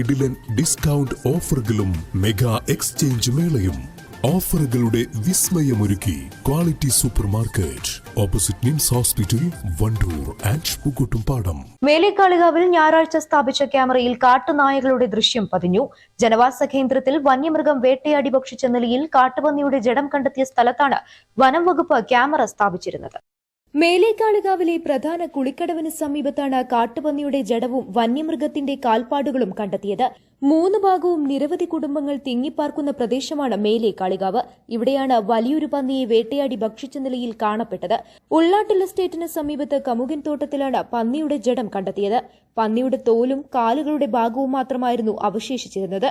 കിടിലൻ ഡിസ്കൗണ്ട് ഓഫറുകളും mega exchange മേളയും. ഓഫറുകളുടെ വിസ്മയമൊരുക്കി quality super market opposite NIMS hospital Wandoor and Pookkottumpadam മേലേക്കാളികാവിൽ ഞായറാഴ്ച സ്ഥാപിച്ച ക്യാമറയിൽ കാട്ടുനായകളുടെ ദൃശ്യം പതിഞ്ഞു. ജനവാസ കേന്ദ്രത്തിൽ വന്യമൃഗം വേട്ടയാടി ഭക്ഷിച്ച നിലയിൽ കാട്ടുപന്നിയുടെ ജഡം കണ്ടെത്തിയ സ്ഥലത്താണ് വനം വകുപ്പ് ക്യാമറ സ്ഥാപിച്ചിരുന്നത്. മേലേക്കാളികാവിലെ പ്രധാന കുളിക്കടവിന് സമീപത്താണ് കാട്ടുപന്നിയുടെ ജഡവും വന്യമൃഗത്തിന്റെ കാൽപ്പാടുകളും കണ്ടെത്തിയത്. മൂന്ന് ഭാഗവും നിരവധി കുടുംബങ്ങൾ തിങ്ങിപ്പാർക്കുന്ന പ്രദേശമാണ് മേലേക്കാളികാവ് ഇവിടെയാണ് വലിയൊരു പന്നിയെ വേട്ടയാടി ഭക്ഷിച്ച നിലയിൽ കാണപ്പെട്ടത്. ഉള്ളാട്ടിൽ എസ്റ്റേറ്റിന് സമീപത്ത് കമുകിൻ തോട്ടത്തിലാണ് പന്നിയുടെ ജഡം കണ്ടെത്തിയത്. പന്നിയുടെ തോലും കാലുകളുടെ ഭാഗവും മാത്രമായിരുന്നു അവശേഷിച്ചിരുന്നത്.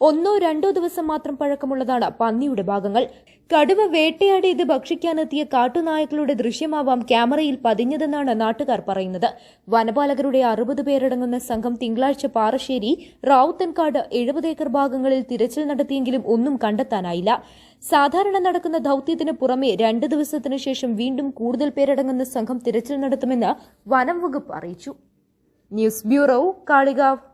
ഒന്നോ രണ്ടോ ദിവസം മാത്രം പഴക്കമുള്ളതാണ് പന്നിയുടെ ഭാഗങ്ങൾ. കടുവ വേട്ടയാടി ഇത് ഭക്ഷിക്കാനെത്തിയ കാട്ടുനായകളുടെ ദൃശ്യമാവാം ക്യാമറയിൽ പതിഞ്ഞതെന്നാണ് നാട്ടുകാർ പറയുന്നത്. വനപാലകരുടെ അറുപത് പേരടങ്ങുന്ന സംഘം തിങ്കളാഴ്ച പാറശ്ശേരി റാവുത്തൻകാട് എഴുപത് ഏക്കർ ഭാഗങ്ങളിൽ തിരച്ചിൽ നടത്തിയെങ്കിലും ഒന്നും കണ്ടെത്താനായില്ല. സാധാരണ നടക്കുന്ന ദൌത്യത്തിന് പുറമെ രണ്ട് ദിവസത്തിനു ശേഷം വീണ്ടും കൂടുതൽ പേരടങ്ങുന്ന സംഘം തിരച്ചിൽ നടത്തുമെന്ന് വനം വകുപ്പ് അറിയിച്ചു. News bureau Kalikavu.